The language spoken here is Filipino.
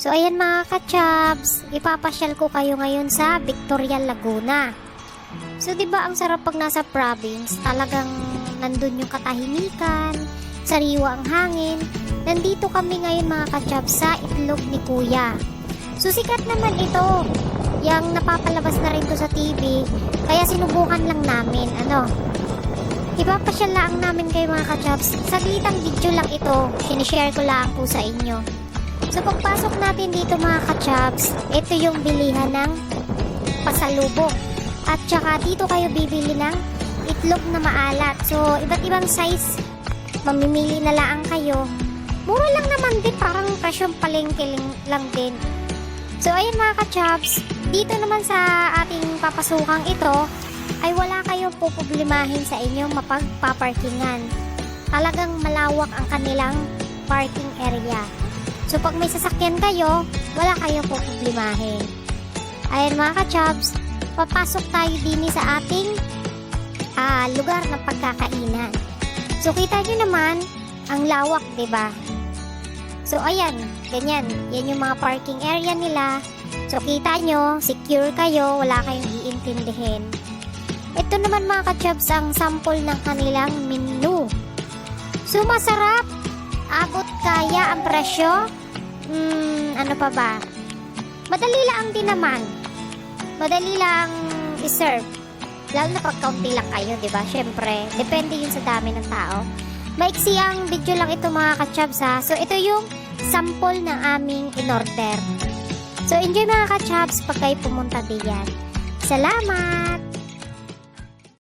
So ayan mga kachabs, ipapasyal ko kayo ngayon sa Victoria Laguna. So 'di ba ang sarap pag nasa province, talagang nandun yung katahimikan, sariwa ang hangin. Nandito kami ngayon mga kachabs sa itlog ni Kuya. So sikat naman ito. Yang napapalabas na rin to sa TV, kaya sinubukan lang namin. Ano? Ipapasyal lang namin kayo mga kachabs. Sagitang video lang ito. Sinishare ko lang po sa inyo. So pagpasok natin dito mga kachabs, ito yung bilihan ng pasalubok. At saka dito kayo bibili ng itlog na maalat. So iba't ibang size, mamimili na lang kayo. Mura lang naman din, parang presyong palengke lang din. So ayun mga kachabs, dito naman sa ating papasukang ito, ay wala kayong puproblemahin sa inyong mapagpaparkingan. Talagang malawak ang kanilang parking area. So pag may sasakyan kayo, wala kayong puproblemahin. Ayan mga kachabs, papasok tayo din sa ating ah, lugar ng pagkakainan. So kita nyo naman, ang lawak, ba? So ayan, ganyan. Yan yung mga parking area nila. So kita nyo, secure kayo, wala kayong iintindihin. Ito naman mga kachabs ang sample ng kanilang menu. So masarap, abot kaya ang presyo. Hmm, ano pa ba? Madali lang din naman. Madali lang i-serve. Lalo na pag kaunti lang kayo, di ba? Siyempre, depende yun sa dami ng tao. Maiksi ang video lang ito mga kachabs ha. So ito yung sample ng aming in-order. So enjoy mga kachabs pag kayo pumunta diyan. Salamat!